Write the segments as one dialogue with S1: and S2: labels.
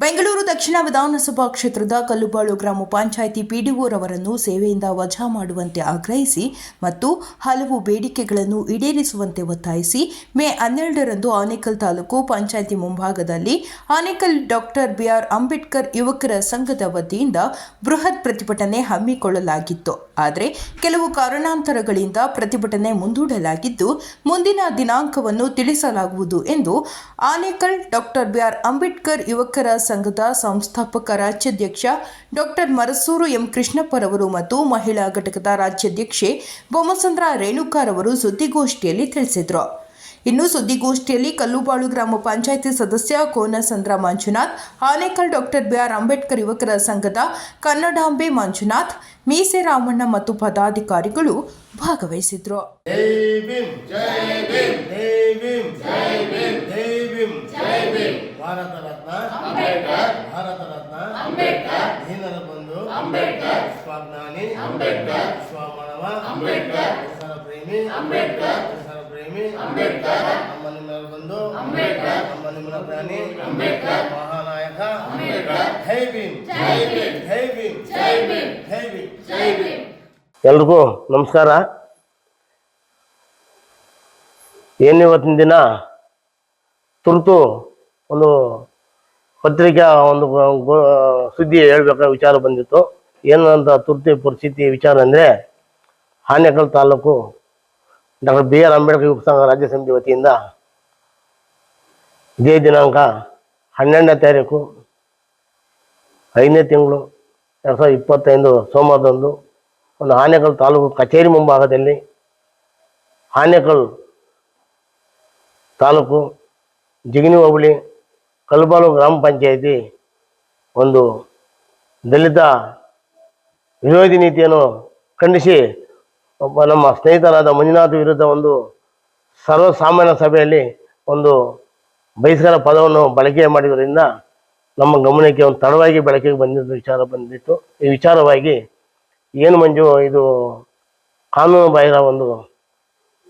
S1: ಬೆಂಗಳೂರು ದಕ್ಷಿಣ ವಿಧಾನಸಭಾ ಕ್ಷೇತ್ರದ ಕಲ್ಲುಬಾಳು ಗ್ರಾಮ ಪಂಚಾಯಿತಿ ಪಿಡಿಒರವರನ್ನು ಸೇವೆಯಿಂದ ವಜಾ ಮಾಡುವಂತೆ ಆಗ್ರಹಿಸಿ ಮತ್ತು ಹಲವು ಬೇಡಿಕೆಗಳನ್ನು ಈಡೇರಿಸುವಂತೆ ಒತ್ತಾಯಿಸಿ ಮೇ ಹನ್ನೆರಡರಂದು ಆನೇಕಲ್ ತಾಲೂಕು ಪಂಚಾಯಿತಿ ಮುಂಭಾಗದಲ್ಲಿ ಆನೇಕಲ್ ಡಾಕ್ಟರ್ ಬಿಆರ್ ಅಂಬೇಡ್ಕರ್ ಯುವಕರ ಸಂಘದ ವತಿಯಿಂದ ಬೃಹತ್ ಪ್ರತಿಭಟನೆ ಹಮ್ಮಿಕೊಳ್ಳಲಾಗಿತ್ತು. ಆದರೆ ಕೆಲವು ಕಾರಣಾಂತರಗಳಿಂದ ಪ್ರತಿಭಟನೆ ಮುಂದೂಡಲಾಗಿದ್ದು, ಮುಂದಿನ ದಿನಾಂಕವನ್ನು ತಿಳಿಸಲಾಗುವುದು ಎಂದು ಆನೇಕಲ್ ಡಾಕ್ಟರ್ ಬಿಆರ್ ಅಂಬೇಡ್ಕರ್ ಯುವಕರ ಸಂಘದ ಸಂಸ್ಥಾಪಕ ರಾಜ್ಯಾಧ್ಯಕ್ಷ ಡಾಕ್ಟರ್ ಮರಸೂರು ಎಂ. ಕೃಷ್ಣಪ್ಪರವರು ಮತ್ತು ಮಹಿಳಾ ಘಟಕದ ರಾಜ್ಯಾಧ್ಯಕ್ಷೆ ಬೊಮ್ಮಸಂದ್ರ ರೇಣುಕಾರವರು ಸುದ್ದಿಗೋಷ್ಠಿಯಲ್ಲಿ ತಿಳಿಸಿದರು. ಇನ್ನು ಸುದ್ದಿಗೋಷ್ಠಿಯಲ್ಲಿ ಕಲ್ಲುಬಾಳು ಗ್ರಾಮ ಪಂಚಾಯಿತಿ ಸದಸ್ಯ Konasandra Manjunath, Anekal doctor B R Ambedkar ಯುವಕರ ಸಂಘದ ಕನ್ನಡಾಂಬೆ ಮಂಜುನಾಥ್, ಮೀಸೆ ರಾಮಣ್ಣ ಮತ್ತು ಪದಾಧಿಕಾರಿಗಳು ಭಾಗವಹಿಸಿದ್ರು.
S2: ಭಾರತ ರತ್ನ ಅಂಬೇಡ್ಕರ್ ಭಾರತ ರತ್ನ ಅಂಬೇಡ್ಕರ್ ದೀನರ ಬಂಧು ಅಂಬೇಡ್ಕರ್ ವಿಶ್ವಜ್ಞಾನಿ ಅಂಬೇಡ್ಕರ್ ವಿಶ್ವಮಾನವ ಅಂಬೇಡ್ಕರ್ ಪರಿಸರ ಪ್ರೇಮಿ ಅಂಬೇಡ್ಕರ್ ಪರಿಸರ ಪ್ರೇಮಿ ಅಂಬೇಡ್ಕರ್ ನಮ್ಮ ನಿಮ್ಮರ ಬಂಧು ಅಂಬೇಡ್ಕರ್ ನಮ್ಮ ನಿಮ್ಮನ ಪ್ರಾಣಿ ಅಂಬೇಡ್ಕರ್ ಮಹಾನಾಯಕ ಅಂಬೇಡ್ಕರ್ ಜೈ ಭೀಮ್ ಜೈ ಭೀಮ್ ಜೈ ಭೀಮ್ ಜೈ ಭೀಮ್ ಜೈ ಭೀಮ್ ಜೈ ಭೀಮ್
S3: ಎಲ್ರಿಗೂ ನಮಸ್ಕಾರ ಏನು ಇವತ್ತಿನ ದಿನ ತುರ್ತು ಒಂದು ಪತ್ರಿಕಾ ಒಂದು ಸುದ್ದಿ ಹೇಳ್ಬೇಕಾದ ವಿಚಾರ ಬಂದಿತ್ತು. ಏನು ಅಂತ ತುರ್ತು ಪರಿಸ್ಥಿತಿ ವಿಚಾರ ಅಂದರೆ Anekal taluk doctor B R Ambedkar ಯುವ ಸಂಘ ರಾಜ್ಯ ಸಮಿತಿ ವತಿಯಿಂದ ಇದೇ ದಿನಾಂಕ ಹನ್ನೆರಡನೇ ತಾರೀಕು ಐದನೇ ತಿಂಗಳು ಎರಡು ಸಾವಿರದ ಇಪ್ಪತ್ತೈದು ಸೋಮವಾರದಂದು ಒಂದು ಆನೇಕಲ್ ತಾಲೂಕು ಕಚೇರಿ ಮುಂಭಾಗದಲ್ಲಿ ಆನೇಕಲ್ ತಾಲೂಕು ಜಿಗಿನಿ ಹೋಬಳಿ ಕಲ್ಬಾಳು ಗ್ರಾಮ ಪಂಚಾಯಿತಿ ಒಂದು ದಲಿತ ವಿರೋಧಿ ನೀತಿಯನ್ನು ಖಂಡಿಸಿ ಒಬ್ಬ ನಮ್ಮ ಸ್ನೇಹಿತರಾದ ಮಂಜುನಾಥ್ ವಿರುದ್ಧ ಒಂದು ಸರ್ವಸಾಮಾನ್ಯ ಸಭೆಯಲ್ಲಿ ಒಂದು ಬಹಿಷ್ಕಾರ ಪದವನ್ನು ಬಳಕೆ ಮಾಡಿರೋದ್ರಿಂದ ನಮ್ಮ ಗಮನಕ್ಕೆ ಒಂದು ತಡವಾಗಿ ಬೆಳಕಿಗೆ ಬಂದಿದ್ದ ವಿಚಾರ ಬಂದಿತ್ತು. ಈ ವಿಚಾರವಾಗಿ ಏನು ಮಂಜು ಇದು ಕಾನೂನು ಬಾಹಿರ ಒಂದು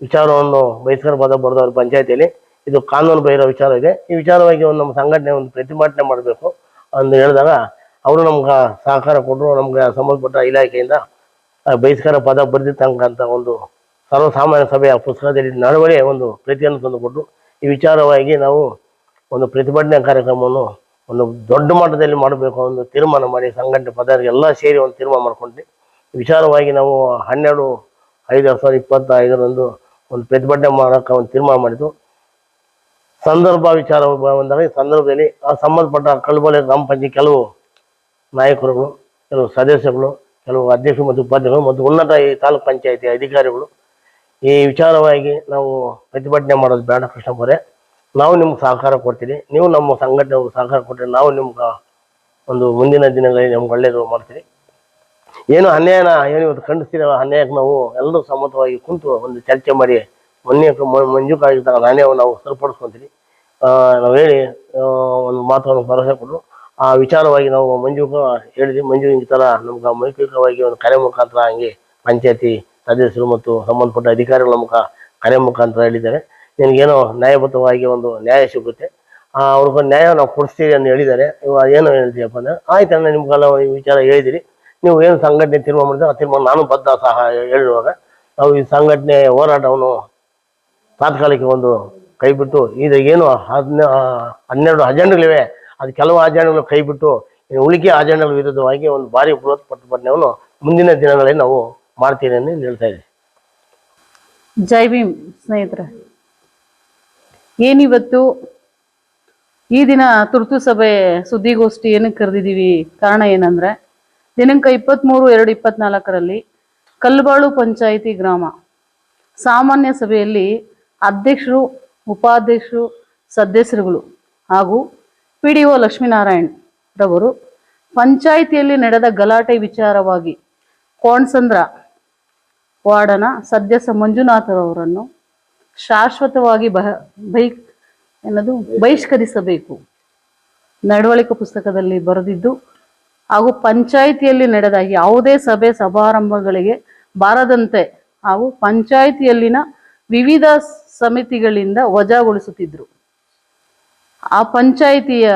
S3: ವಿಚಾರವನ್ನು ಬಹಿಷ್ಕಾರ ಪದ ಬರೆದವರು ಪಂಚಾಯತಿಯಲ್ಲಿ ಇದು ಕಾನೂನು ಬಾಹಿರ ವಿಚಾರ ಇದೆ. ಈ ವಿಚಾರವಾಗಿ ಒಂದು ನಮ್ಮ ಸಂಘಟನೆ ಒಂದು ಪ್ರತಿಭಟನೆ ಮಾಡಬೇಕು ಅಂತ ಹೇಳಿದಾಗ ಅವರು ನಮ್ಗೆ ಸಹಕಾರ ಕೊಟ್ಟರು, ನಮ್ಗೆ ಸಂಬಂಧಪಟ್ಟ ಇಲಾಖೆಯಿಂದ ಬಹಿಷ್ಕಾರ ಪದ ಬರೆದಿರ್ತಕ್ಕಂಥ ಒಂದು ಸರ್ವಸಾಮಾನ್ಯ ಸಭೆಯ ಪುಸ್ತಕದಲ್ಲಿ ನಡುವಳಿ ಒಂದು ಪ್ರತಿಯನ್ನು ತಂದುಕೊಟ್ಟು ಈ ವಿಚಾರವಾಗಿ ನಾವು ಒಂದು ಪ್ರತಿಭಟನೆ ಕಾರ್ಯಕ್ರಮವನ್ನು ಒಂದು ದೊಡ್ಡ ಮಟ್ಟದಲ್ಲಿ ಮಾಡಬೇಕು ಒಂದು ತೀರ್ಮಾನ ಮಾಡಿ ಸಂಘಟನೆ ಪದಾರ್ಥ ಎಲ್ಲ ಸೇರಿ ಒಂದು ತೀರ್ಮಾನ ಮಾಡ್ಕೊಂಡ್ವಿ. ವಿಚಾರವಾಗಿ ನಾವು ಹನ್ನೆರಡು ಐದು ಎರಡು ಸಾವಿರದ ಇಪ್ಪತ್ತೈದರಂದು ಒಂದು ಪ್ರತಿಭಟನೆ ಮಾಡೋಕೆ ಒಂದು ತೀರ್ಮಾನ ಮಾಡಿದ್ದು. ಸಂದರ್ಭ ವಿಚಾರ ಬಂದಾಗ ಈ ಸಂದರ್ಭದಲ್ಲಿ ಆ ಸಂಬಂಧಪಟ್ಟ ಕಳ್ಬೋಲೆ ಗ್ರಾಮ ಪಂಚಾಯತ್ ಕೆಲವು ನಾಯಕರುಗಳು, ಕೆಲವು ಸದಸ್ಯಗಳು, ಕೆಲವು ಅಧ್ಯಕ್ಷರು ಮತ್ತು ಉಪಾಧ್ಯಕ್ಷರು ಮತ್ತು ಉನ್ನತ ಈ ತಾಲೂಕ್ ಪಂಚಾಯತಿ ಅಧಿಕಾರಿಗಳು ಈ ವಿಚಾರವಾಗಿ ನಾವು ಪ್ರತಿಭಟನೆ ಮಾಡೋದು ಬೇಡ ಕೃಷ್ಣಪ್ಪರೇ ನಾವು ನಿಮ್ಗೆ ಸಹಕಾರ ಕೊಡ್ತೀನಿ ನೀವು ನಮ್ಮ ಸಂಘಟನೆ ಸಹಕಾರ ಕೊಟ್ಟರೆ ನಾವು ನಿಮ್ಗೆ ಒಂದು ಮುಂದಿನ ದಿನಗಳಲ್ಲಿ ನಮ್ಗೆ ಒಳ್ಳೆಯದು ಮಾಡ್ತೀವಿ. ಏನು ಅನ್ಯಾಯನ, ಏನು ಇವತ್ತು ಖಂಡಿಸ್ತೀರ ಅನ್ಯಾಯಕ್ಕೆ ನಾವು ಎಲ್ಲರೂ ಸಮ್ಮತವಾಗಿ ಕುಂತು ಒಂದು ಚರ್ಚೆ ಮಾಡಿ ಮೊನ್ನೆ ಮಂಜು ಮಂಜೂಕಾಗಿದ್ದಾಗ ನಾನೇ ನಾವು ಸರಿಪಡಿಸ್ಕೊಂತೀನಿ ನಾವು ಹೇಳಿ ಒಂದು ಮಾತನ್ನು ಭರವಸೆ ಕೊಟ್ಟರು ಆ ವಿಚಾರವಾಗಿ ನಾವು ಮಂಜು ಹೇಳಿದ್ವಿ. ಮಂಜು ಈ ಥರ ನಮ್ಗೆ ಮೈಕ್ರಿಕವಾಗಿ ಒಂದು ಕರೆ ಮುಖಾಂತರ ಹಂಗೆ ಪಂಚಾಯತಿ ಸದಸ್ಯರು ಮತ್ತು ಸಂಬಂಧಪಟ್ಟ ಅಧಿಕಾರಿಗಳ ಮುಖ ಕರೆ ಮುಖಾಂತರ ಹೇಳಿದ್ದಾರೆ. ನಿನಗೇನೋ ನ್ಯಾಯಬದ್ಧವಾಗಿ ಒಂದು ನ್ಯಾಯ ಸಿಗುತ್ತೆ. ಅವ್ರಿಗೊಂದು ನ್ಯಾಯ ನಾವು ಕೊಡಿಸ್ತೀವಿ ಅಂತ ಹೇಳಿದ್ದಾರೆ. ಇವಾಗ ಏನು ಹೇಳ್ತೀಯಪ್ಪ ಅಂದ್ರೆ, ಆಯ್ತು ಅಣ್ಣ ನಿಮ್ಗೆಲ್ಲ ಈ ವಿಚಾರ ಹೇಳಿದಿರಿ. ನೀವು ಏನು ಸಂಘಟನೆ ತೀರ್ಮಾನ ಮಾಡಿದ್ರೆ ಆ ತೀರ್ಮಾನ ನಾನು ಬದ್ಧ ಸಹ ಹೇಳುವಾಗ ನಾವು ಈ ಸಂಘಟನೆ ಹೋರಾಟವನ್ನು ತಾತ್ಕಾಲಿಕ ಒಂದು ಕೈ ಬಿಟ್ಟು ಈಗ ಏನು ಹದಿನ ಹನ್ನೆರಡು ಅಜೆಂಡಗಳಿವೆ. ಅದು ಕೆಲವು ಅಜೆಂಡಗಳು ಕೈ ಬಿಟ್ಟು ಉಳಿಕೆ ಅಜೆಂಡಗಳ ವಿರುದ್ಧವಾಗಿ ಒಂದು ಭಾರಿ ಬೃಹತ್ ಪ್ರತಿಭಟನೆಯನ್ನು ಮುಂದಿನ ದಿನಗಳಲ್ಲಿ ನಾವು ಮಾಡ್ತೀವಿ ಅಂತ ಹೇಳ್ತಾ ಇದ್ದೀವಿ
S4: ಜೈ ಭೀಮ್ ಸ್ನೇಹಿತರೆ. ಏನಿವತ್ತು ಈ ದಿನ ತುರ್ತು ಸಭೆ ಸುದ್ದಿಗೋಷ್ಠಿ ಏನಕ್ಕೆ ಕರೆದಿದ್ದೀವಿ? ಕಾರಣ ಏನಂದ್ರೆ, ದಿನಾಂಕ ಇಪ್ಪತ್ತ್ಮೂರು ಎರಡು ಇಪ್ಪತ್ನಾಲ್ಕರಲ್ಲಿ ಕಲ್ಬಾಳು ಪಂಚಾಯಿತಿ ಗ್ರಾಮ ಸಾಮಾನ್ಯ ಸಭೆಯಲ್ಲಿ ಅಧ್ಯಕ್ಷರು, ಉಪಾಧ್ಯಕ್ಷರು, ಸದಸ್ಯರುಗಳು ಹಾಗೂ ಪಿ ಡಿ ಒ ಲಕ್ಷ್ಮೀನಾರಾಯಣ್ ರವರು ಪಂಚಾಯಿತಿಯಲ್ಲಿ ನಡೆದ ಗಲಾಟೆ ವಿಚಾರವಾಗಿ ಕೋಣಸಂದ್ರ ವಾರ್ಡನ ಸದಸ್ಯ ಮಂಜುನಾಥರವರನ್ನು ಶಾಶ್ವತವಾಗಿ ಬಹ ಬೈ ಏನದು, ಬಹಿಷ್ಕರಿಸಬೇಕು. ನಡವಳಿಕೆ ಪುಸ್ತಕದಲ್ಲಿ ಬರೆದಿದ್ದು ಹಾಗೂ ಪಂಚಾಯಿತಿಯಲ್ಲಿ ನಡೆದ ಯಾವುದೇ ಸಭೆ ಸಮಾರಂಭಗಳಿಗೆ ಬಾರದಂತೆ ಹಾಗೂ ಪಂಚಾಯಿತಿಯಲ್ಲಿನ ವಿವಿಧ ಸಮಿತಿಗಳಿಂದ ವಜಾಗೊಳಿಸುತ್ತಿದ್ದರು ಆ ಪಂಚಾಯಿತಿಯ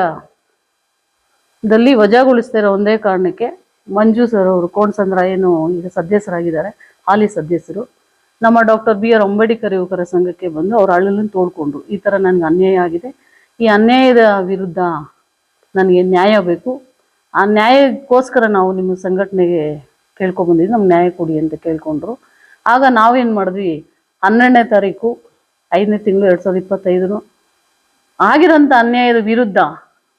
S4: ದಲ್ಲಿ ವಜಾಗೊಳಿಸ್ತಾ ಇರೋ ಒಂದೇ ಕಾರಣಕ್ಕೆ ಮಂಜು ಸರ್ ಅವರು ಕೋಣಸಂದ್ರ ಏನು ಈಗ ಸದಸ್ಯರಾಗಿದ್ದಾರೆ ಹಾಲಿ ಸದಸ್ಯರು ನಮ್ಮ ಡಾಕ್ಟರ್ ಬಿ ಆರ್ ಅಂಬೇಡ್ಕರ್ ಯುವಕರ ಸಂಘಕ್ಕೆ ಬಂದು ಅವ್ರ ಅಳಲನ್ನು ತೋಡ್ಕೊಂಡ್ರು. ಈ ಥರ ನನಗೆ ಅನ್ಯಾಯ ಆಗಿದೆ. ಈ ಅನ್ಯಾಯದ ವಿರುದ್ಧ ನನಗೆ ನ್ಯಾಯ ಬೇಕು. ಆ ನ್ಯಾಯಕ್ಕೋಸ್ಕರ ನಾವು ನಿಮ್ಮ ಸಂಘಟನೆಗೆ ಕೇಳ್ಕೊಂಬಂದಿದ್ವಿ ನಮ್ಗೆ ನ್ಯಾಯ ಕೊಡಿ ಅಂತ ಕೇಳ್ಕೊಂಡ್ರು. ಆಗ ನಾವೇನು ಮಾಡಿದ್ವಿ ಹನ್ನೆರಡನೇ ತಾರೀಕು, ಐದನೇ ತಿಂಗಳು ಎರಡು ಸಾವಿರದ ಇಪ್ಪತ್ತೈದು ಆಗಿರೋಂಥ ಅನ್ಯಾಯದ ವಿರುದ್ಧ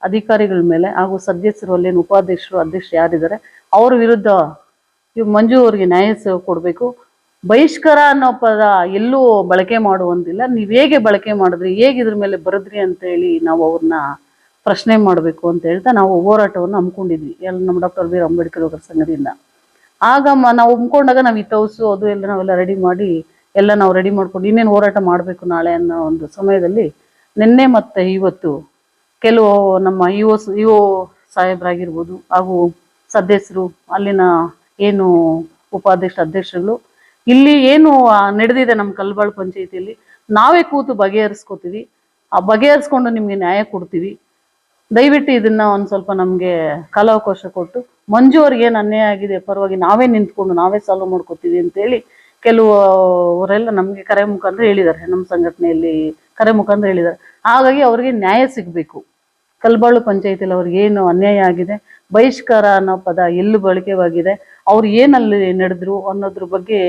S4: ಅಧಿಕಾರಿಗಳ ಮೇಲೆ ಹಾಗೂ ಸದಸ್ಯರು ಅಲ್ಲೇನು ಉಪಾಧ್ಯಕ್ಷರು, ಅಧ್ಯಕ್ಷರು ಯಾರಿದ್ದಾರೆ, ಅವ್ರ ವಿರುದ್ಧ ಇವ್ ಮಂಜು ಅವರಿಗೆ ನ್ಯಾಯ ಸೇವೆ ಕೊಡಬೇಕು. ಬಹಿಷ್ಕಾರ ಅನ್ನೋ ಪದ ಎಲ್ಲೂ ಬಳಕೆ ಮಾಡುವಂತಿಲ್ಲ. ನೀವು ಹೇಗೆ ಬಳಕೆ ಮಾಡಿದ್ರಿ, ಹೇಗೆ ಇದ್ರ ಮೇಲೆ ಬರದ್ರಿ ಅಂತ ಹೇಳಿ ನಾವು ಅವ್ರನ್ನ ಪ್ರಶ್ನೆ ಮಾಡಬೇಕು ಅಂತ ಹೇಳ್ತಾ ನಾವು ಹೋರಾಟವನ್ನು ಹಮ್ಮಿಕೊಂಡಿದ್ವಿ. ಎಲ್ಲ ನಮ್ಮ ಡಾಕ್ಟರ್ ಬಿ ಆರ್ ಅಂಬೇಡ್ಕರ್ ಅವರ ಸಂಘದಿಂದ. ಆಗ ನಾವು ಹಮ್ಮಿಕೊಂಡಾಗ ನಾವು ಈ ಅದು ಎಲ್ಲ ನಾವೆಲ್ಲ ರೆಡಿ ಮಾಡಿ ಎಲ್ಲ ನಾವು ರೆಡಿ ಮಾಡ್ಕೊಂಡು ಇನ್ನೇನು ಹೋರಾಟ ಮಾಡಬೇಕು ನಾಳೆ ಅನ್ನೋ ಒಂದು ಸಮಯದಲ್ಲಿ ನಿನ್ನೆ ಮತ್ತು ಇವತ್ತು ಕೆಲವು ನಮ್ಮ ಇ ಒ ಇ ಸಾಹೇಬರಾಗಿರ್ಬೋದು ಹಾಗೂ ಸದಸ್ಯರು, ಅಲ್ಲಿನ ಏನು ಉಪಾಧ್ಯಕ್ಷ ಅಧ್ಯಕ್ಷರುಗಳು, ಇಲ್ಲಿ ಏನು ನಡೆದಿದೆ ನಮ್ಮ ಕಲ್ಬಾಳ್ ಪಂಚಾಯಿತಿಯಲ್ಲಿ, ನಾವೇ ಕೂತು ಬಗೆಹರಿಸ್ಕೋತೀವಿ. ಆ ಬಗೆಹರಿಸ್ಕೊಂಡು ನಿಮಗೆ ನ್ಯಾಯ ಕೊಡ್ತೀವಿ. ದಯವಿಟ್ಟು ಇದನ್ನ ಒಂದು ಸ್ವಲ್ಪ ನಮಗೆ ಕಾಲಾವಕಾಶ ಕೊಟ್ಟು, ಮಂಜು ಅವ್ರಿಗೆ ಏನು ಅನ್ಯಾಯ ಆಗಿದೆ ಪರವಾಗಿ ನಾವೇ ನಿಂತ್ಕೊಂಡು ನಾವೇ ಸಾಲ್ವ್ ಮಾಡ್ಕೋತೀವಿ ಅಂತೇಳಿ ಕೆಲವು ಅವರೆಲ್ಲ ನಮಗೆ ಕರೆ ಮುಖಾಂತರ ಹೇಳಿದ್ದಾರೆ, ನಮ್ಮ ಸಂಘಟನೆಯಲ್ಲಿ ಕರೆ ಮುಖಾಂತರ ಹೇಳಿದ್ದಾರೆ. ಹಾಗಾಗಿ ಅವರಿಗೆ ನ್ಯಾಯ ಸಿಗಬೇಕು. ಕಲ್ಬಾಳು ಪಂಚಾಯತಿಲಿ ಅವ್ರಿಗೆ ಏನು ಅನ್ಯಾಯ ಆಗಿದೆ, ಬಹಿಷ್ಕಾರ ಅನ್ನೋ ಪದ ಎಲ್ಲಿ ಬಳಕೆವಾಗಿದೆ, ಅವ್ರು ಏನಲ್ಲಿ ನಡೆದ್ರು ಅನ್ನೋದ್ರ ಬಗ್ಗೆ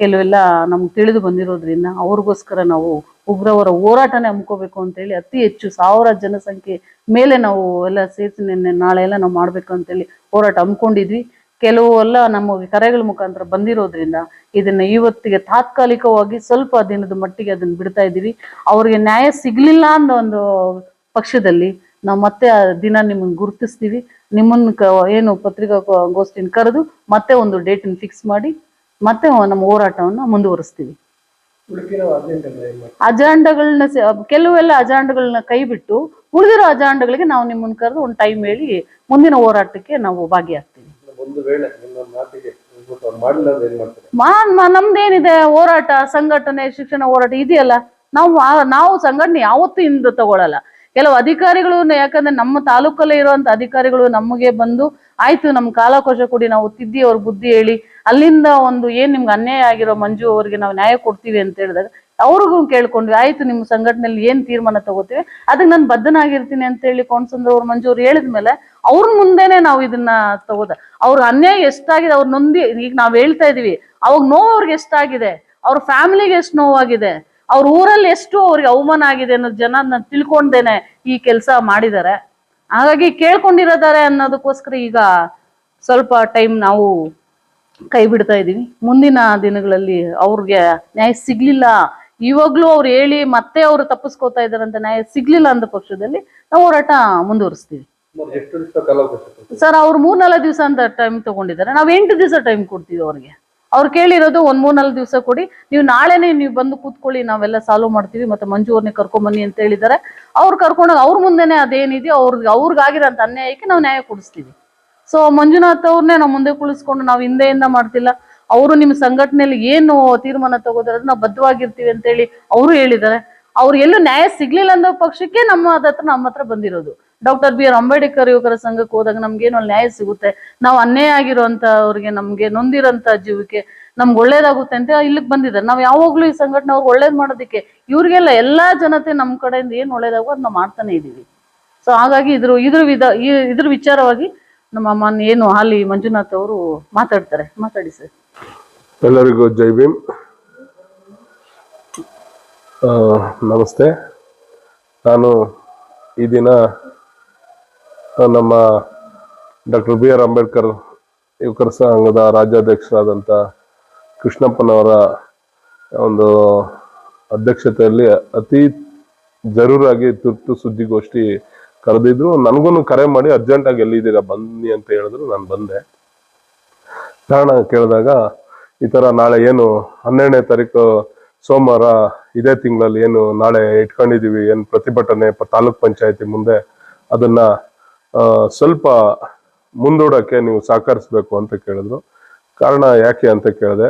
S4: ಕೆಲವೆಲ್ಲ ನಮ್ಗೆ ತಿಳಿದು ಬಂದಿರೋದ್ರಿಂದ ಅವ್ರಿಗೋಸ್ಕರ ನಾವು ಉಗ್ರವರ ಹೋರಾಟನೇ ಹಮ್ಕೋಬೇಕು ಅಂತೇಳಿ ಅತಿ ಹೆಚ್ಚು ಸಾವಿರ ಜನಸಂಖ್ಯೆ ಮೇಲೆ ನಾವು ಎಲ್ಲ ಸೇರಿಸಿ ನಿನ್ನೆ ನಾಳೆ ಎಲ್ಲ ನಾವು ಮಾಡಬೇಕು ಅಂತೇಳಿ ಹೋರಾಟ ಹಮ್ಮಿಕೊಂಡಿದ್ವಿ ಕೆಲವು ಎಲ್ಲ ನಮ್ಮ ಕರೆಗಳ ಮುಖಾಂತರ ಬಂದಿರೋದ್ರಿಂದ ಇದನ್ನ ಇವತ್ತಿಗೆ ತಾತ್ಕಾಲಿಕವಾಗಿ ಸ್ವಲ್ಪ ದಿನದ ಮಟ್ಟಿಗೆ ಅದನ್ನ ಬಿಡ್ತಾ ಇದ್ದೀವಿ. ಅವ್ರಿಗೆ ನ್ಯಾಯ ಸಿಗ್ಲಿಲ್ಲ ಅನ್ನೋ ಒಂದು ಪಕ್ಷದಲ್ಲಿ ನಾವು ಮತ್ತೆ ಆ ದಿನ ನಿಮ್ಮನ್ನು ಗುರುತಿಸ್ತೀವಿ. ನಿಮ್ಮನ್ನ ಏನು ಪತ್ರಿಕಾ ಗೋಷ್ಠಿನ ಕರೆದು ಮತ್ತೆ ಒಂದು ಡೇಟನ್ನು ಫಿಕ್ಸ್ ಮಾಡಿ ಮತ್ತೆ ನಮ್ಮ ಹೋರಾಟವನ್ನ ಮುಂದುವರಿಸ್ತೀವಿ. ಅಜಾಂಡಗಳನ್ನ ಕೆಲವೆಲ್ಲ ಅಜಾಂಡಗಳನ್ನ ಕೈ ಬಿಟ್ಟು ಉಳಿದಿರೋ ಅಜಾಂಡಗಳಿಗೆ ನಾವು ನಿಮ್ಮನ್ನ ಕರೆದು ಒಂದು ಟೈಮ್ ಹೇಳಿ ಮುಂದಿನ ಹೋರಾಟಕ್ಕೆ ನಾವು ಭಾಗಿಯಾಗ್ತೀವಿ.
S5: ಒಂದು ವೇಳೆ ನಿಮ್ಮ ಮಾತಿಗೆ ಇವ್ರು ಅವ್ರು ಮಾಡಿಲ್ಲ ಅಂದ್ರೆ ಏನ್ ಮಾಡ್ತಾರೆ?
S4: ಮಾ ನಮ್ದೇನಿದೆ ಹೋರಾಟ, ಸಂಘಟನೆ, ಶಿಕ್ಷಣ ಹೋರಾಟ ಇದೆಯಲ್ಲ, ನಾವು ನಾವು ಸಂಘಟನೆ ಯಾವತ್ತೂ ಹಿಂದೆ ತಗೊಳಲ್ಲ. ಕೆಲವು ಅಧಿಕಾರಿಗಳು ಯಾಕಂದ್ರೆ ನಮ್ಮ ತಾಲೂಕಲ್ಲೇ ಇರುವಂತ ಅಧಿಕಾರಿಗಳು ನಮಗೆ ಬಂದು, ಆಯ್ತು, ನಮ್ ಕಾಲಕೋಶ ಕೊಡಿ, ನಾವು ತಿದ್ದಿ ಅವ್ರ ಬುದ್ಧಿ ಹೇಳಿ, ಅಲ್ಲಿಂದ ಒಂದು ಏನ್ ನಿಮ್ಗೆ ಅನ್ಯಾಯ ಆಗಿರೋ ಮಂಜು ಅವರಿಗೆ ನಾವು ನ್ಯಾಯ ಕೊಡ್ತೀವಿ ಅಂತ ಹೇಳಿದಾಗ ಅವ್ರಿಗೂ ಕೇಳ್ಕೊಂಡ್ವಿ, ಆಯ್ತು ನಿಮ್ಮ ಸಂಘಟನೆಯಲ್ಲಿ ಏನ್ ತೀರ್ಮಾನ ತಗೋತೀವಿ? ಅದಕ್ಕೆ ನಾನು ಬದ್ಧನಾಗಿರ್ತೀನಿ ಅಂತ ಹೇಳಿ ಅವ್ರ ಅವ್ರು ಹೇಳಿದ್ಮೇಲೆ ಅವ್ರ ಮುಂದೆನೆ ನಾವು ಇದನ್ನ ತಗೋದ. ಅವ್ರ ಅನ್ಯಾಯ ಎಷ್ಟಾಗಿದೆ ಅವ್ರ ನೊಂದಿ, ಈಗ ನಾವ್ ಹೇಳ್ತಾ ಇದೀವಿ, ಅವಾಗ ನೋವು ಅವ್ರಿಗೆ ಎಷ್ಟಾಗಿದೆ? ಅವ್ರ ಫ್ಯಾಮಿಲಿಗೆ ಎಷ್ಟು ನೋವಾಗಿದೆ? ಅವ್ರ ಊರಲ್ಲಿ ಎಷ್ಟು ಅವ್ರಿಗೆ ಅವಮಾನ ಆಗಿದೆ ಅನ್ನೋ ಜನ ತಿಳ್ಕೊಂಡೇನೆ ಈ ಕೆಲಸ ಮಾಡಿದ್ದಾರೆ ಹಾಗಾಗಿ ಕೇಳ್ಕೊಂಡಿರೋದಾರೆ ಅನ್ನೋದಕ್ಕೋಸ್ಕರ ಈಗ ಸ್ವಲ್ಪ ಟೈಮ್ ನಾವು ಕೈ ಬಿಡ್ತಾ ಇದ್ದೀವಿ ಮುಂದಿನ ದಿನಗಳಲ್ಲಿ ಅವ್ರಿಗೆ ನ್ಯಾಯ ಸಿಗ್ಲಿಲ್ಲ ಇವಾಗ್ಲೂ ಅವ್ರು ಹೇಳಿ ಮತ್ತೆ ಅವ್ರು ತಪ್ಪಿಸ್ಕೋತಾ ಇದಾರಂತ ನ್ಯಾಯ ಸಿಗ್ಲಿಲ್ಲ ಅಂದ ಪಕ್ಷದಲ್ಲಿ ನಾವು ಹೋರಾಟ ಮುಂದುವರಿಸ್ತೀವಿ? ಸರ್ ಅವ್ರು ಮೂರ್ನಾಲ್ಕು ದಿವಸ ಅಂತ ಟೈಮ್ ತಗೊಂಡಿದ್ದಾರೆ. ನಾವು ಎಂಟು ದಿವಸ ಟೈಮ್ ಕೊಡ್ತೀವಿ ಅವ್ರಿಗೆ. ಅವ್ರು ಕೇಳಿರೋದು ಒಂದ್ ಮೂರ್ನಾಲ್ಕು ದಿವಸ ಕೊಡಿ. ನೀವು ನಾಳೆನೇ ನೀವು ಬಂದು ಕೂತ್ಕೊಳ್ಳಿ ನಾವೆಲ್ಲ ಸಾಲ್ವ್ ಮಾಡ್ತೀವಿ ಮತ್ತೆ ಮಂಜು ಅವ್ರನ್ನೇ ಕರ್ಕೊಂಬನ್ನಿ ಅಂತ ಹೇಳಿದ್ದಾರೆ. ಅವ್ರು ಕರ್ಕೊಂಡೋಗಿ ಅವ್ರ ಮುಂದೆನೆ ಅದೇನಿದೆಯೋ ಅವ್ರಿಗೆ ಅವ್ರಿಗಾಗಿರೋಂಥ ಅನ್ಯಾಯಕ್ಕೆ ನಾವು ನ್ಯಾಯ ಕೊಡಿಸ್ತೀವಿ. ಸೊ ಮಂಜುನಾಥ್ ಅವ್ರನ್ನೇ ನಾವು ಮುಂದೆ ಕುಳಿಸ್ಕೊಂಡು ನಾವು ಹಿಂದೆಯಿಂದ ಮಾಡ್ತಿಲ್ಲ. ಅವರು ನಿಮ್ಮ ಸಂಘಟನೆಯಲ್ಲಿ ಏನು ತೀರ್ಮಾನ ತಗೋದ್ರೆ ನಾವು ಬದ್ಧವಾಗಿರ್ತೀವಿ ಅಂತೇಳಿ ಅವರು ಹೇಳಿದ್ದಾರೆ. ಅವ್ರು ಎಲ್ಲೂ ನ್ಯಾಯ ಸಿಗ್ಲಿಲ್ಲ ಅನ್ನೋ ಪಕ್ಷಕ್ಕೆ ನಮ್ಮ ಹತ್ರ ನಮ್ಮ ಹತ್ರ ಬಂದಿರೋದು. ಡಾಕ್ಟರ್ ಬಿ ಆರ್ ಅಂಬೇಡ್ಕರ್ ಯುವಕರ ಸಂಘಕ್ಕೆ ಹೋದಾಗ ನಮ್ಗೇನು ನ್ಯಾಯ ಸಿಗುತ್ತೆ. ನಾವು ಅನ್ಯಾಯ ಆಗಿರುವಂತ ಅವ್ರಿಗೆ ನಮ್ಗೆ ನೊಂದಿರೋಂತ ಜೀವಕ್ಕೆ ನಮ್ಗೆ ಒಳ್ಳೇದಾಗುತ್ತೆ ಅಂತ ಇಲ್ಲಿಗೆ ಬಂದಿದ್ದಾರೆ. ನಾವು ಯಾವಾಗ್ಲೂ ಈ ಸಂಘಟನೆ ಅವ್ರಿಗೆ ಒಳ್ಳೇದ್ ಮಾಡೋದಕ್ಕೆ ಇವ್ರಿಗೆಲ್ಲ ಎಲ್ಲಾ ಜನತೆ ನಮ್ಮ ಕಡೆಯಿಂದ ಏನ್ ಒಳ್ಳೇದಾಗೋ ಅದನ್ನ ಮಾಡ್ತಾನೆ ಇದೀವಿ. ಸೊ ಹಾಗಾಗಿ ಇದ್ರ ಇದ್ರ ವಿಧ ಇದ್ರ ವಿಚಾರವಾಗಿ ನಮ್ಮ ಅಮ್ಮನ ಏನು ಹಾಲಿ ಮಂಜುನಾಥ್ ಅವರು ಮಾತಾಡ್ತಾರೆ. ಮಾತಾಡಿ ಸರ್.
S6: ಎಲ್ಲರಿಗೂ ಜೈ ಭೀಮ್. ನಮಸ್ತೆ. ನಾನು ಈ ದಿನ ನಮ್ಮ ಡಾಕ್ಟರ್ ಬಿ ಆರ್ ಅಂಬೇಡ್ಕರ್, ಯುವಕರ ಸಂಘದ ರಾಜ್ಯಾಧ್ಯಕ್ಷರಾದಂಥ ಕೃಷ್ಣಪ್ಪನವರ ಒಂದು ಅಧ್ಯಕ್ಷತೆಯಲ್ಲಿ ಅತಿ ಜರೂರಾಗಿ ತುರ್ತು ಸುದ್ದಿಗೋಷ್ಠಿ ಕರೆದಿದ್ರು. ನನಗೂ ಕರೆ ಮಾಡಿ ಅರ್ಜೆಂಟಾಗಿ ಎಲ್ಲಿದ್ದೀರಾ ಬನ್ನಿ ಅಂತ ಹೇಳಿದ್ರು. ನಾನು ಬಂದೆ. ಕಾರಣ ಕೇಳಿದಾಗ ಈ ಥರ ನಾಳೆ ಏನು ಹನ್ನೆರಡನೇ ತಾರೀಕು ಸೋಮವಾರ ಇದೇ ತಿಂಗಳಲ್ಲಿ ಏನು ನಾಳೆ ಇಟ್ಕೊಂಡಿದ್ದೀವಿ ಏನು ಪ್ರತಿಭಟನೆ ತಾಲೂಕ್ ಪಂಚಾಯತಿ ಮುಂದೆ ಅದನ್ನ ಸ್ವಲ್ಪ ಮುಂದೂಡೋಕ್ಕೆ ನೀವು ಸಹಕರಿಸಬೇಕು ಅಂತ ಕೇಳಿದ್ರು. ಕಾರಣ ಯಾಕೆ ಅಂತ ಕೇಳಿದೆ.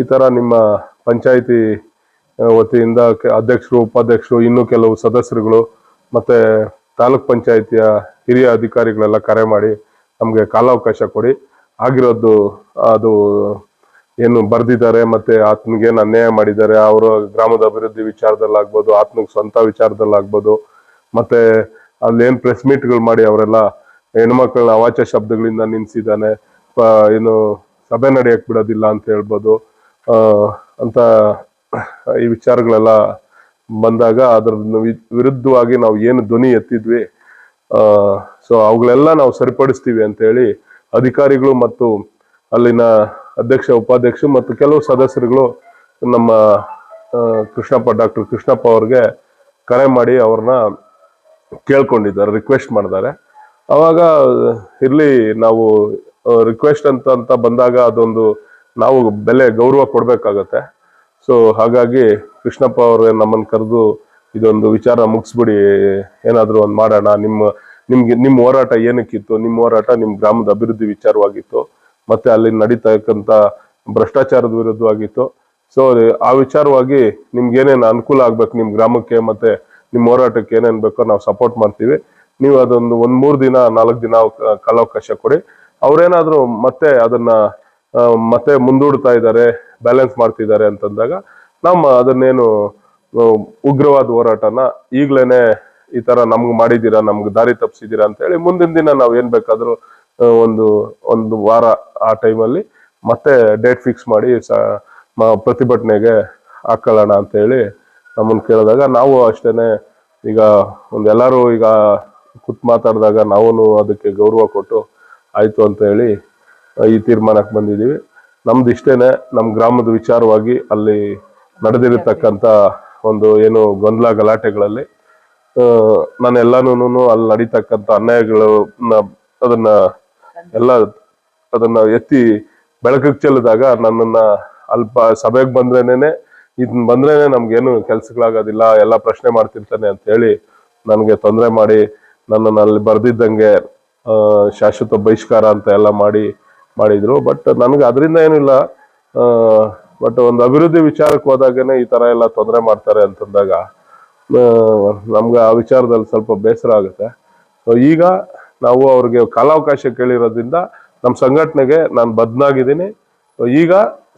S6: ಈ ಥರ ನಿಮ್ಮ ಪಂಚಾಯಿತಿ ವತಿಯಿಂದ ಅಧ್ಯಕ್ಷರು, ಉಪಾಧ್ಯಕ್ಷರು, ಇನ್ನೂ ಕೆಲವು ಸದಸ್ಯರುಗಳು ಮತ್ತೆ ತಾಲೂಕ್ ಪಂಚಾಯತಿಯ ಹಿರಿಯ ಅಧಿಕಾರಿಗಳೆಲ್ಲ ಕರೆ ಮಾಡಿ ನಮಗೆ ಕಾಲಾವಕಾಶ ಕೊಡಿ. ಆಗಿರೋದು ಅದು ಏನು ಬರ್ದಿದ್ದಾರೆ ಮತ್ತೆ ಆತನಿಗೆ ಏನು ಅನ್ಯಾಯ ಮಾಡಿದ್ದಾರೆ, ಅವರು ಗ್ರಾಮದ ಅಭಿವೃದ್ಧಿ ವಿಚಾರದಲ್ಲಾಗ್ಬೋದು ಆತನಿಗೆ ಸ್ವಂತ ವಿಚಾರದಲ್ಲಾಗ್ಬೋದು, ಮತ್ತೆ ಅಲ್ಲಿ ಏನ್ ಪ್ರೆಸ್ ಮೀಟ್ಗಳು ಮಾಡಿ ಅವರೆಲ್ಲ ಹೆಣ್ಮಕ್ಳನ್ನ ಅವಾಚ್ಯ ಶಬ್ದಗಳಿಂದ ನಿನ್ಸಿದ್ದಾನೆ ಪ- ಏನು ಸಭೆ ನಡೆಯಕ್ ಬಿಡೋದಿಲ್ಲ ಅಂತ ಹೇಳ್ಬೋದು. ಅಂತ ಈ ವಿಚಾರಗಳೆಲ್ಲ ಬಂದಾಗ ಅದ್ರ ವಿರುದ್ಧವಾಗಿ ನಾವು ಏನು ಧ್ವನಿ ಎತ್ತಿದ್ವಿ ಸೊ ಅವುಗಳೆಲ್ಲ ನಾವು ಸರಿಪಡಿಸ್ತೀವಿ ಅಂತ ಹೇಳಿ ಅಧಿಕಾರಿಗಳು ಮತ್ತು ಅಲ್ಲಿನ ಅಧ್ಯಕ್ಷ ಉಪಾಧ್ಯಕ್ಷ ಮತ್ತು ಕೆಲವು ಸದಸ್ಯರುಗಳು ನಮ್ಮ ಕೃಷ್ಣಪ್ಪ, ಡಾಕ್ಟರ್ ಕೃಷ್ಣಪ್ಪ ಅವ್ರಿಗೆ ಕರೆ ಮಾಡಿ ಅವ್ರನ್ನ ಕೇಳ್ಕೊಂಡಿದ್ದಾರೆ ರಿಕ್ವೆಸ್ಟ್ ಮಾಡಿದ್ದಾರೆ. ಅವಾಗ, ಇರ್ಲಿ, ನಾವು ರಿಕ್ವೆಸ್ಟ್ ಅಂತ ಅಂತ ಬಂದಾಗ ಅದೊಂದು ನಾವು ಬೆಲೆ, ಗೌರವ ಕೊಡ್ಬೇಕಾಗತ್ತೆ. ಸೊ ಹಾಗಾಗಿ ಕೃಷ್ಣಪ್ಪ ಅವರು ನಮ್ಮನ್ನು ಕರೆದು ಇದೊಂದು ವಿಚಾರ ಮುಗಿಸ್ಬಿಡಿ, ಏನಾದರೂ ಒಂದು ಮಾಡೋಣ. ನಿಮ್ಮ, ನಿಮ್ಗೆ ನಿಮ್ಮ ಹೋರಾಟ ಏನಕ್ಕಿತ್ತು? ನಿಮ್ಮ ಹೋರಾಟ ನಿಮ್ಮ ಗ್ರಾಮದ ಅಭಿವೃದ್ಧಿ ವಿಚಾರವಾಗಿತ್ತು, ಮತ್ತೆ ಅಲ್ಲಿ ನಡೀತಾ ಇರ್ತಕ್ಕಂಥ ಭ್ರಷ್ಟಾಚಾರದ ವಿರುದ್ಧವಾಗಿತ್ತು. ಸೊ ಆ ವಿಚಾರವಾಗಿ ನಿಮ್ಗೆ ಏನೇನು ಅನುಕೂಲ ಆಗ್ಬೇಕು ನಿಮ್ಮ ಗ್ರಾಮಕ್ಕೆ, ಮತ್ತೆ ನಿಮ್ಮ ಹೋರಾಟಕ್ಕೆ ಏನೇನು ಬೇಕೋ ನಾವು ಸಪೋರ್ಟ್ ಮಾಡ್ತೀವಿ. ನೀವು ಅದೊಂದು ಒಂದು ಮೂರು ದಿನ, ನಾಲ್ಕು ದಿನ ಕಾಲಾವಕಾಶ ಕೊಡಿ. ಅವರೇನಾದರೂ ಮತ್ತೆ ಅದನ್ನ ಮತ್ತೆ ಮುಂದೂಡ್ತಾ ಇದ್ದಾರೆ ಬ್ಯಾಲೆನ್ಸ್ ಮಾಡ್ತಿದ್ದಾರೆ ಅಂತಂದಾಗ ನಮ್ಮ ಅದನ್ನೇನು ಉಗ್ರವಾದ ಹೋರಾಟನ ಈಗ್ಲೇನೆ ಈ ತರ ನಮ್ಗೆ ಮಾಡಿದ್ದೀರಾ, ನಮ್ಗೆ ದಾರಿ ತಪ್ಪಿಸಿದೀರಾ ಅಂತ ಹೇಳಿ ಮುಂದಿನ ದಿನ ನಾವ್ ಏನ್ ಬೇಕಾದ್ರೂ ಒಂದು ಒಂದು ವಾರ ಆ ಟೈಮಲ್ಲಿ ಮತ್ತೆ ಡೇಟ್ ಫಿಕ್ಸ್ ಮಾಡಿ ಪ್ರತಿಭಟನೆಗೆ ಹಾಕೊಳ್ಳೋಣ ಅಂತ ಹೇಳಿ ನಮ್ಮನ್ನ ಕೇಳಿದಾಗ ನಾವು ಅಷ್ಟೇನೆ ಈಗ ಒಂದ್ ಎಲ್ಲಾರು ಈಗ ಕೂತ್ ಮಾತಾಡಿದಾಗ ನಾವು ಅದಕ್ಕೆ ಗೌರವ ಕೊಟ್ಟು ಆಯ್ತು ಅಂತ ಹೇಳಿ ಈ ತೀರ್ಮಾನಕ್ಕೆ ಬಂದಿದ್ದೀವಿ. ನಮ್ದು ಇಷ್ಟೇನೆ ನಮ್ಮ ಗ್ರಾಮದ ವಿಚಾರವಾಗಿ ಅಲ್ಲಿ ನಡೆದಿರತಕ್ಕಂತ ಒಂದು ಏನು ಗೊಂದಲ ಗಲಾಟೆಗಳಲ್ಲಿ ನಾನು ಎಲ್ಲಾನು ಅಲ್ಲಿ ನಡೀತಕ್ಕಂಥ ಅನ್ಯಾಯಗಳು ಅದನ್ನ ಎಲ್ಲ ಅದನ್ನ ಎತ್ತಿ ಬೆಳಕಿಗೆ ಚೆಲ್ಲಿದಾಗ ನನ್ನನ್ನ ಅಲ್ಪ ಸಭೆಗೆ ಬಂದ್ರೇನೆ ಇದನ್ನ ಬಂದ್ರೇನೆ ನಮ್ಗೇನು ಕೆಲ್ಸಗಳಾಗೋದಿಲ್ಲ, ಎಲ್ಲ ಪ್ರಶ್ನೆ ಮಾಡ್ತಿರ್ತಾನೆ ಅಂತ ಹೇಳಿ ನನಗೆ ತೊಂದರೆ ಮಾಡಿ, ನನ್ನನ್ನು ಅಲ್ಲಿ ಬರ್ದಿದ್ದಂಗೆ ಶಾಶ್ವತ ಬಹಿಷ್ಕಾರ ಅಂತ ಎಲ್ಲ ಮಾಡಿ, ಮಾಡಿದ್ರು. ಬಟ್ ನನಗೆ ಅದರಿಂದ ಏನಿಲ್ಲ ಬಟ್ ಒಂದು ಅಭಿವೃದ್ಧಿ ವಿಚಾರಕ್ಕೆ ಹೋದಾಗನೇ ಈ ತರ ಎಲ್ಲ ತೊಂದರೆ ಮಾಡ್ತಾರೆ ಅಂತಂದಾಗ ನಮ್ಗೆ ಆ ವಿಚಾರದಲ್ಲಿ ಸ್ವಲ್ಪ ಬೇಸರ ಆಗುತ್ತೆ. ಸೊ ಈಗ ನಾವು ಅವ್ರಿಗೆ ಕಾಲಾವಕಾಶ ಕೇಳಿರೋದ್ರಿಂದ ನಮ್ಮ ಸಂಘಟನೆಗೆ ನಾನು ಬದ್ನಾಗಿದ್ದೀನಿ. ಸೊ ಈಗ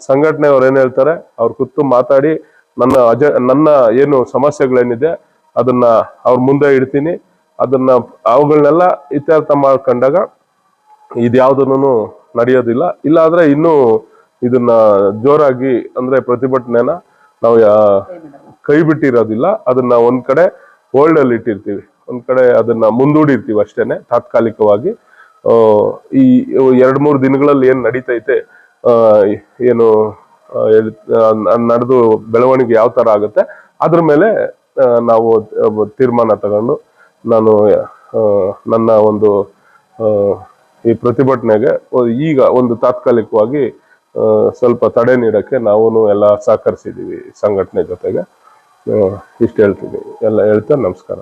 S6: ಸಂಘಟನೆಯವ್ರು ಏನು ಹೇಳ್ತಾರೆ, ಅವ್ರು ಕೂತು ಮಾತಾಡಿ ನನ್ನ ಅಜ, ನನ್ನ ಏನು ಸಮಸ್ಯೆಗಳೇನಿದೆ, ಅದನ್ನ ಅವ್ರ ಮುಂದೆ ಇಡ್ತೀನಿ. ಅದನ್ನ ಅವುಗಳನ್ನೆಲ್ಲ ಇತ್ಯರ್ಥ ಮಾಡ್ಕೊಂಡಾಗ ಇದ್ಯಾವ್ದನ್ನು ನಡೆಯೋದಿಲ್ಲ. ಇಲ್ಲ ಅಂದ್ರೆ ಇನ್ನೂ ಇದನ್ನ ಜೋರಾಗಿ ಅಂದ್ರೆ ಪ್ರತಿಭಟನೆನ ನಾವು ಕೈ ಬಿಟ್ಟಿರೋದಿಲ್ಲ. ಅದನ್ನ ಒಂದ್ ಕಡೆ ಹೋಲ್ಡ್ ಅಲ್ಲಿ ಇಟ್ಟಿರ್ತೀವಿ. ಒಂದ್ ಕಡೆ ಅದನ್ನ ಮುಂದೂಡಿರ್ತೀವಿ ಅಷ್ಟೇನೆ, ತಾತ್ಕಾಲಿಕವಾಗಿ. ಈ ಎರಡ್ ಮೂರು ದಿನಗಳಲ್ಲಿ ಏನ್ ನಡೀತೈತೆ ಏನು ನಡೆದು ಬೆಳವಣಿಗೆ ಯಾವ ತರ ಆಗುತ್ತೆ, ಅದ್ರ ಮೇಲೆ ನಾವು ತೀರ್ಮಾನ ತಗೊಂಡು ನಾನು ನನ್ನ ಒಂದು ಈ ಪ್ರತಿಭಟನೆಗೆ ಈಗ ಒಂದು ತಾತ್ಕಾಲಿಕವಾಗಿ ಸ್ವಲ್ಪ ತಡೆ ನೀಡಕ್ಕೆ ನಾವು ಎಲ್ಲ ಸಹಕರಿಸಿದೀವಿ ಸಂಘಟನೆ ಜೊತೆಗೆ. ಇಷ್ಟು ಹೇಳ್ತೀನಿ ಎಲ್ಲ ಹೇಳ್ತಾ ನಮಸ್ಕಾರ.